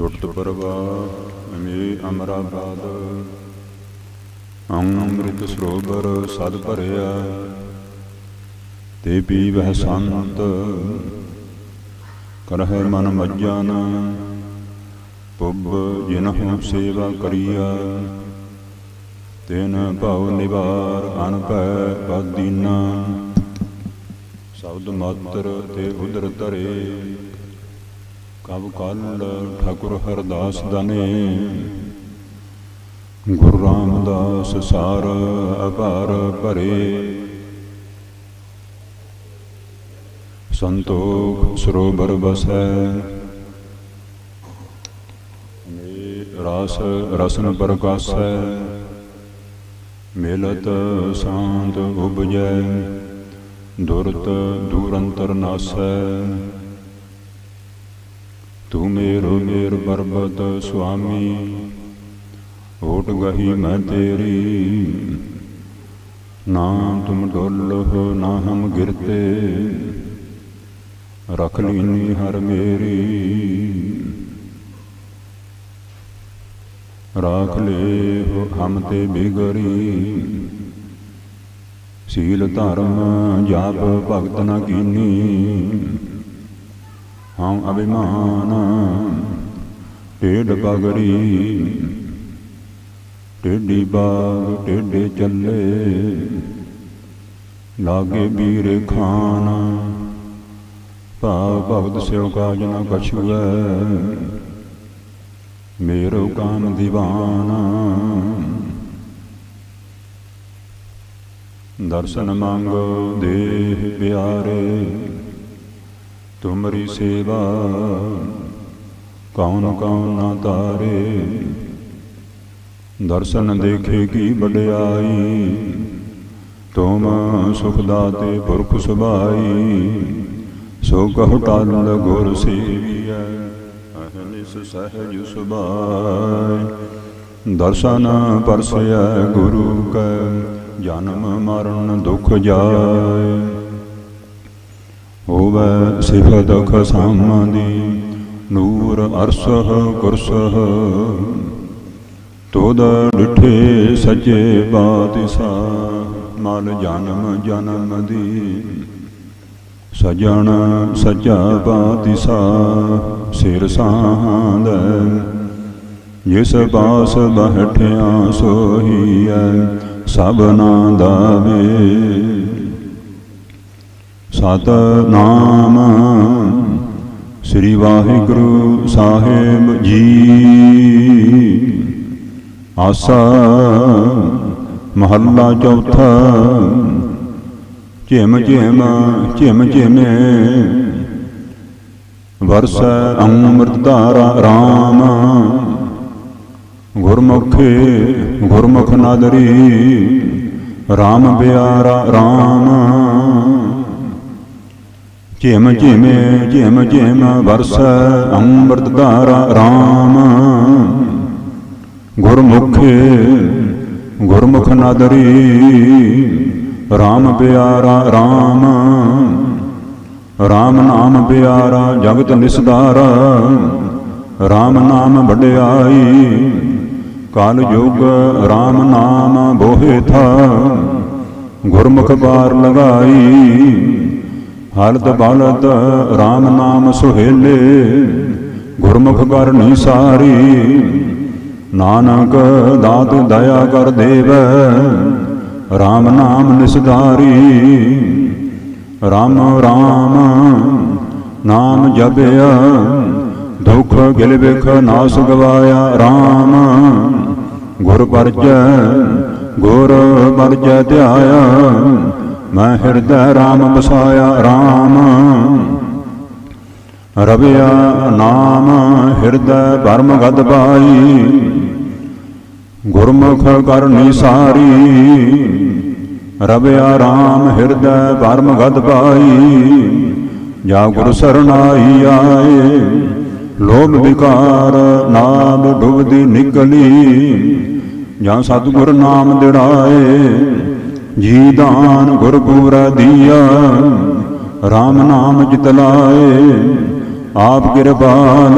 ਛੁੱਟ ਪਰਵਾ ਮੇ ਅਮਰਾਬਾਦ। ਅੰਮ੍ਰਿਤ ਸਰੋਵਰ ਸਦ ਭਰਿਆ, ਤੇ ਪੀਵਹਿ ਸੰਤ। ਕਰਹਿ ਮਨ ਮੱਜਨ, ਪੁੱਬ ਜਿਨਹੁ ਸੇਵਾ ਕਰੀਆ। ਤਿਨ ਭਉ ਨਿਵਾਰ ਅਨਭੈ ਪਦੀਨਾ। ਸ਼ਬਦ ਮਾਤਰ ਤੇ ਉਦਰ ਧਰੇ ਕਬ ਕਲ ਠਾਕੁਰ ਹਰਦਾਸ ਦਨੇ। ਗੁਰੂ ਰਾਮਦਾਸ ਸਾਰ ਅਪਾਰ ਭਰੇ। ਸੰਤੋਖ ਸਰੋਵਰ ਬਸੈ ਮੇ ਰਸ ਰਸਨ ਪ੍ਰਕਾਸੈ। ਮਿਲਤ ਸਾਂਤ ਉਬਜੈ ਦੁਰਤ ਦੂਰੰਤਰ ਨਾਸੈ। ਤੂੰ ਮੇਰੋ ਮੇਰ ਪਰਬਤ ਸੁਆਮੀ, ਓਟ ਗਹੀ ਮੈਂ ਤੇਰੀ। ਨਾ ਤੁਮ ਡੋਲਹੁ, ਨਾ ਹਮ ਗਿਰਤੇ, ਰਖ ਲੀਨੀ ਹਰ ਮੇਰੀ। ਰਾਖ ਲੇ ਹਮ ਤੇ ਬਿਗਰੀ, ਸੀਲ ਧਰਮ ਜਾਪ ਭਗਤ ਨ ਕੀਨੀ। ਹਮ ਅਭਿਮਾਨ ਟੇਡ ਪਗੜੀ ਟੇਡੀ ਬਾਗ ਟੇਡੇ ਚੱਲੇ, ਲਾਗੇ ਵੀਰੇ ਖਾਨ, ਭਾਵ ਭਗਤ ਸਿਉ ਕਾਜ ਨ ਕਛੁਐ, ਮੇਰੋ ਕਾਮ ਦੀਵਾਨਾ। ਦਰਸ਼ਨ ਮੰਗੋ ਦੇਹ ਪਿਆਰੇ ਤੁਮਰੀ ਸੇਵਾ, ਕੌਣ ਕੌਣ ਨਾ ਤਾਰੇ। ਦਰਸ਼ਨ ਦੇਖੇ ਕੀ ਵਡਿਆਈ, ਤੁਮ ਸੁਖ ਦਾਤੇ ਪੁਰਖ ਸੁਭਾਈ। ਸੋ ਕਹੁ ਟਲ ਗੁਰ ਸੇਵੀਐ ਅਹਨਿਸ ਸਹਿਜ ਸੁਭਾਇ। ਦਰਸ਼ਨ ਪਰਸੈ ਗੁਰੂ ਕੈ, ਜਨਮ ਮਰਨ ਦੁਖ ਜਾਏ ਹੋਵੇ ਸਿਫਤ ਖਸਾਮਦੀ ਨੂਰ ਅਰਸਹ ਕੁਰਸਹ ਤੋਦ ਡਿਠੇ ਸੱਚੇ ਬਾਤਿਸਾ ਮਲ ਜਨਮ ਜਨਮ ਦੀ। ਸਜਣ ਸੱਚਾ ਬਾਤਿਸਾ ਸਿਰ ਸਾਂਦ ਜਿਸ ਬਾਸ ਬਹਠਿਆ ਸੋਹੀਐ ਸਭਨਾ ਦਾਵੇ ਸਤ ਸਤਨਾਮ। ਸ੍ਰੀ ਵਾਹਿਗੁਰੂ ਸਾਹਿਬ ਜੀ। ਆਸਾ ਮਹੱਲਾ ਚੌਥਾ। ਝਿਮ ਝਿਮ ਝਿਮ ਝਿਮੇ। ਵਰਸੈ ਅੰਮ੍ਰਿਤ ਧਾਰਾ RAM ਗੁਰਮੁਖੇ, ਗੁਰਮੁਖ ਨਾਦਰੀ। ਰਾਮ ਪਿਆਰਾ ਰਾਮ। ਝਿਮ ਝਿਮੇ ਝਿਮ ਝਿਮ ਵਰਸ ਅੰਮ੍ਰਿਤ ਧਾਰਾ RAM ਗੁਰਮੁਖੇ, ਗੁਰਮੁਖ ਨਾਦਰੀ RAM ਪਿਆਰਾ RAM RAM ਨਾਮ ਪਿਆਰਾ, ਜਗਤ ਨਿਸਦਾਰਾ RAM ਨਾਮ ਵਡਿਆਈ ਕਾਲ ਯੁਗ RAM ਨਾਮ ਬੋਹਿ ਥਾ। ਗੁਰਮੁਖ ਬਾਰ ਲਗਾਈ ਹਲਤ ਬਲਤ RAM ਨਾਮ ਸੁਹੇਲੇ, ਗੁਰਮੁਖ ਕਰਨੀ ਸਾਰੀ ਨਾਨਕ ਦਾਤ ਦਇਆ ਕਰ ਦੇਵ RAM ਨਾਮ ਨਿਸਧਾਰੀ। RAM RAM ਨਾਮ ਜਪਿਆ, ਦੁਖ ਗਿਲ ਵਿਖ ਨਾਸ ਗਵਾਇਆ RAM ਗੁਰ ਪਰਜੈ ਗੁਰ ਪਰਜੈ ਧਿਆਇਆ ਮੈਂ ਹਿਰਦੈ RAM ਬਸਾਇਆ RAM ਰਵਿਆ ਨਾਮ ਹਿਰਦੈ ਭਰਮ ਗਦ ਪਾਈ ਗੁਰਮੁਖ ਕਰਨੀ ਸਾਰੀ ਰਵਿਆ RAM ਹਿਰਦੈ ਭਰਮ ਗਦ ਪਾਈ ਜਾ ਗੁਰ ਸਰਨਾਈ ਆਏ ਲੋਭ ਵਿਕਾਰ ਨਾਮ ਡੁਬਦੀ ਨਿਕਲੀ ਜਾਂ ਸਤਿਗੁਰ ਨਾਮ ਦਿੜਾਏ ਜੀ ਦਾਨ ਗੁਰ ਪੂਰਾ ਦੀਆ RAM ਨਾਮ ਜਿਤ ਲਾਏ, ਆਪ ਕਿਰਪਾਲ,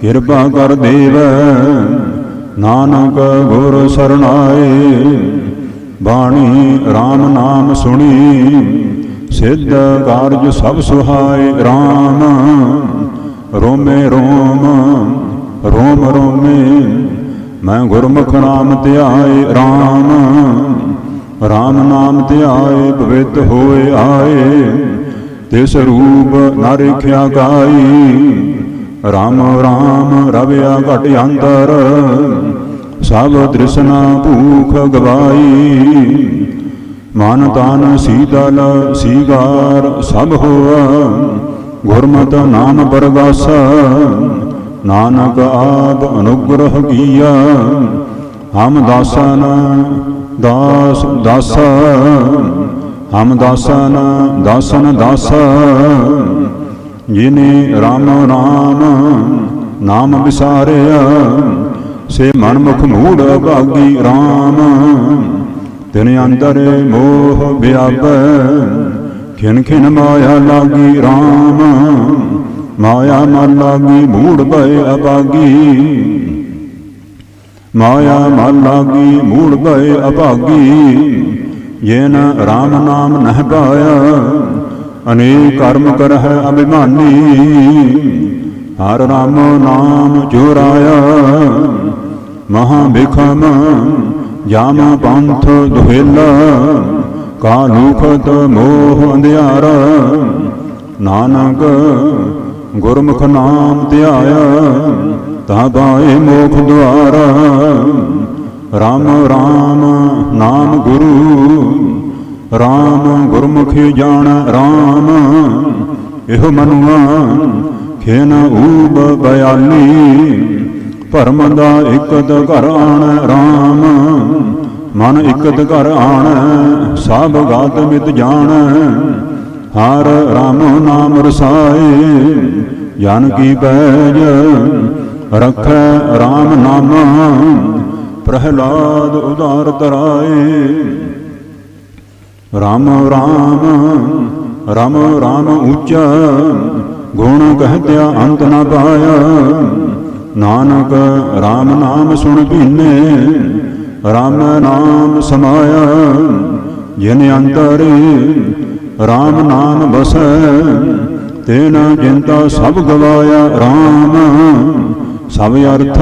ਕਿਰਪਾ ਕਰ ਦੇਵ। ਨਾਨਕ ਗੁਰ ਸਰਣਾਏ, ਬਾਣੀ RAM ਨਾਮ ਸੁਣੀ, ਸਿੱਧ ਕਾਰਜ ਸਭ ਸੁਹਾਏ RAM ਰੋਮੇ ਰੋਮ ਰੋਮ ਰੋਮੇ, ਮੈਂ ਗੁਰਮੁਖ ਨਾਮ ਧਿਆਏ RAM RAM ਨਾਮ ਧਿਆਏ, ਪਵਿੱਤ ਹੋਏ ਆਏ ਤਿਸ ਰੂਪ ਨਾ ਰੇਖਿਆ ਕਾਈ ਰਾਮ ਰਾਮ ਰਵਿਆ ਘਟ ਅੰਤਰ, ਸਭ ਦ੍ਰਿਸ਼ਨਾ ਭੂਖ ਗਵਾਈ। ਮਨ ਤਨ ਸੀਤਲ ਸੀਗਾਰ ਸਭ ਹੋਆ, ਗੁਰਮਤਿ ਨਾਮ ਪਰਗਾਸਾ। ਨਾਨਕ ਆਪ ਅਨੁਗ੍ਰਹ ਕੀਆ ਹਮ ਦਾਸਨ, ਦਾਸ, ਦਾਸਾ, ਹਮ ਦਾਸਨ ਦਾਸਨ ਦਾਸਾ। ਜਿਨੇ RAM ਨਾਮ ਨਾਮ ਵਿਸਾਰਿਆ, ਸੇ ਮਨਮੁਖ ਮੂੜ ਭਾਗੀ RAM ਤਿਨ ਅੰਦਰ ਮੋਹ ਵਿਆਪੈ, ਖਿਨ ਖਿਨ ਮਾਇਆ ਲਾਗੀ RAM ਮਾਇਆ ਮਨ ਲਾਗੀ ਮੂੜ ਭਏ ਅਭਾਗੀ ਮਾਇਆ ਮਨ ਲਾਗੀ, ਮੂੜ ਭਏ ਅਭਾਗੀ। ਜਿਨ RAM ਨਾਮ ਨਹਿ ਪਾਇਆ, ਅਨੇਕ ਕਰਮ ਕਰਹਿ ਅਭਿਮਾਨੀ। ਹਰ ਰਾਮ ਨਾਮ ਚੁਰਾਇਆ ਮਹਾ ਬਿਖਮ ਜਾਮ ਪੰਥ ਦੁਹੇਲਾ। ਕਾਲੂਖਤ ਮੋਹ ਅੰਧਿਆਰਾ, ਨਾਨਕ ਗੁਰਮੁਖ ਨਾਮ ਧਿਆਇਆ। ਤਾਂ ਪਾਏ ਮੋਖ ਦੁਆਰਾ। RAM RAM ਨਾਮ ਗੁਰੂ। RAM ਗੁਰਮੁਖੀ ਜਾਣ RAM ਇਹੋ ਮਨੁਆ ਖੇਨ ਊਬ ਬਿਆਲੀ। ਭਰਮ ਦਾ ਇਕਤ ਘਰ ਆਣ RAM ਮਨ ਇਕਤ ਘਰ ਆਣ ਸਭ ਗਾਤ ਮਿਤ ਜਾਣ। ਹਰ RAM ਨਾਮ ਰਸਾਏ, ਜਨ ਕੀ ਪੈਜ ਰਖੈ RAM ਨਾਮ। ਪ੍ਰਹਲਾਦ ਉਦਾਰ ਤਰਾਏ। ਰਾਮ ਰਾਮ ਰਾਮ ਰਾਮ ਉੱਚਾ। ਗੁਣ ਕਹਤਿਆ ਅੰਤ ਨ ਪਾਇਆ। ਨਾਨਕ RAM ਨਾਮ ਸੁਣ ਭੀਨੇ। RAM ਨਾਮ ਸਮਾਇਆ। ਜਿਨ ਅੰਤਰ RAM ਨਾਮ ਬਸੈ ਤੇਨ ਜਿੰਤਾ ਸਭ ਗਵਾਇਆ RAM ਸਭ ਅਰਥ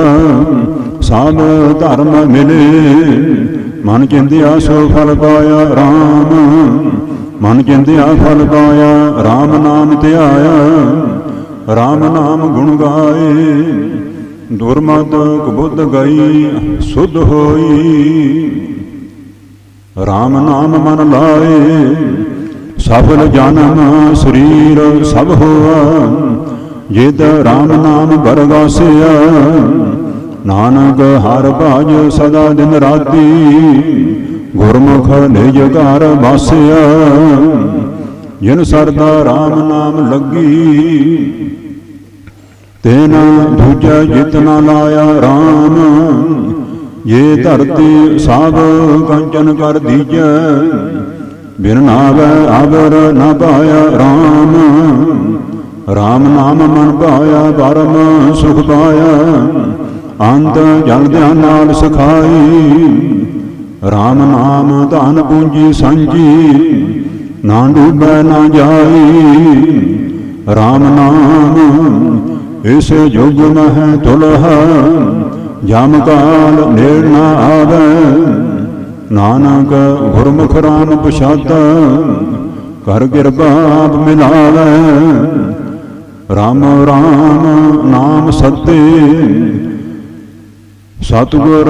ਸਭ ਧਰਮ ਮਿਲੇ। ਮਨ ਚਿੰਦਿਆ ਸੋ ਫਲ ਪਾਇਆ RAM ਮਨ ਚਿੰਦਿਆ ਫਲ ਪਾਇਆ RAM ਨਾਮ ਧਿਆਇਆ RAM ਨਾਮ ਗੁਣ ਗਾਏ। ਦੁਰਮਤ ਕੁਬੁੱਧ ਗਈ, ਸੁਧ ਹੋਈ। RAM ਨਾਮ ਮਨ ਲਾਏ। ਸਫਲ ਜਨਮ ਸਰੀਰ ਸਭ ਹੋਆ। ਜਿਤ RAM ਨਾਮ ਬਰਗਾਸਿਆ ਨਾਨਕ ਹਰ ਭਾਜ ਸਦਾ ਦਿਨ ਰਾਤੀ, ਗੁਰਮੁਖ ਨਿਜ ਘਰ ਵਾਸਿਆ। ਜਿਨ ਸਰਦਾ RAM ਨਾਮ ਲੱਗੀ, ਤੈਨ ਦੂਜਾ ਜਿਤ ਲਾਇਆ RAM ਇਹ ਧਰਤੀ ਸਭ ਕੰਚਨ ਕਰ ਦੀਜੈ, ਬਿਨ ਨਾਵੈ ਅਵਰ ਨਾ ਪਾਇਆ RAM RAM ਨਾਮ ਮਨ ਪਾਇਆ ਪਰਮ ਸੁਖ ਪਾਇਆ ਅੰਤ ਜਲ ਧਿਆਨ ਨਾਲ ਸਖਾਈ। RAM ਨਾਮ ਧਨ ਪੂੰਜੀ ਸਾਂਝੀ, ਨਾ ਡੂਬੈ, ਨਾ ਜਾਈ। RAM ਨਾਮ ਇਸ ਯੁਗ ਮਹਿ ਤੁਲਹਾ, ਜਮ ਕਾਲ ਨੇੜ ਨਾ ਆਵੇ। ਨਾਨਕ ਗੁਰਮੁਖ ਰਾਮ ਪਛਾਤਾ, ਕਰ ਕਿਰਪਾ ਆਪ ਮਿਲਾਵੇ। RAM RAM ਨਾਮ ਸਤੇ। ਸਤਿਗੁਰ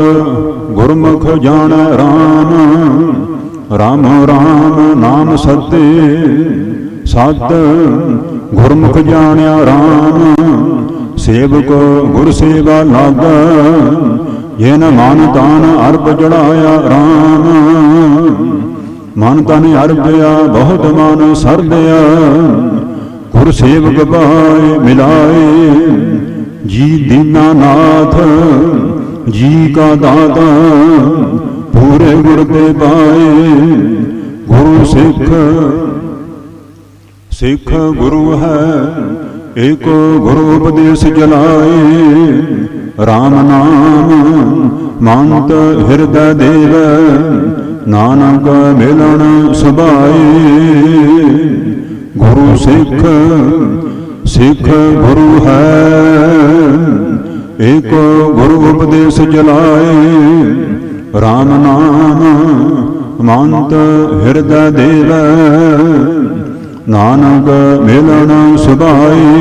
ਗੁਰਮੁਖ ਜਾਣ RAM RAM RAM ਨਾਮ ਸਤੇ। ਸਤ ਗੁਰਮੁਖ ਜਾਣਿਆ RAM ਸੇਵਕ ਗੁਰ ਸੇਵਾ ਲਾਗਾ। ਜਿਨ ਮਨ ਤਨ ਅਰਬ ਚੜਾਇਆ RAM ਮਨ ਤਨ ਅਰਪਿਆ ਬਹੁਤ ਮਨ ਸਰਦਿਆ। ਗੁਰ ਸੇਵਕ ਪਾਏ ਮਿਲਾਏ, ਜੀ ਦੀਨਾਨਾਥ, ਜੀ ਕਾ ਦਾਤਾ, ਪੂਰੇ ਗੁਰ ਤੇ ਪਾਏ, ਗੁਰੂ ਸਿੱਖ ਸਿੱਖ ਗੁਰੂ ਹੈ ਏਕ ਗੁਰੂ ਉਪਦੇਸ਼ ਜਲਾਏ RAM ਨਾਮ ਮੰਤ ਹਿਰਦੈ ਦੇਵ, ਨਾਨਕ ਮਿਲਣ ਸੁਭਾਏ। ਗੁਰੂ ਸਿੱਖ ਸਿੱਖ ਗੁਰੂ ਹੈ। ਏਕ ਗੁਰੂ ਉਪਦੇਸ਼ ਜਲਾਏ। RAM ਨਾਮ ਮੰਤ ਹਿਰਦੈ ਦੇਵ। ਨਾਨਕ ਮਿਲਣ ਸੁਭਾਈ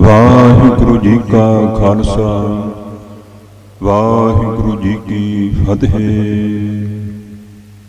ਵਾਹਿਗੁਰੂ ਜੀ ਕਾ ਖਾਲਸਾ। ਵਾਹਿਗੁਰੂ ਜੀ ਕੀ ਫਤਿਹ।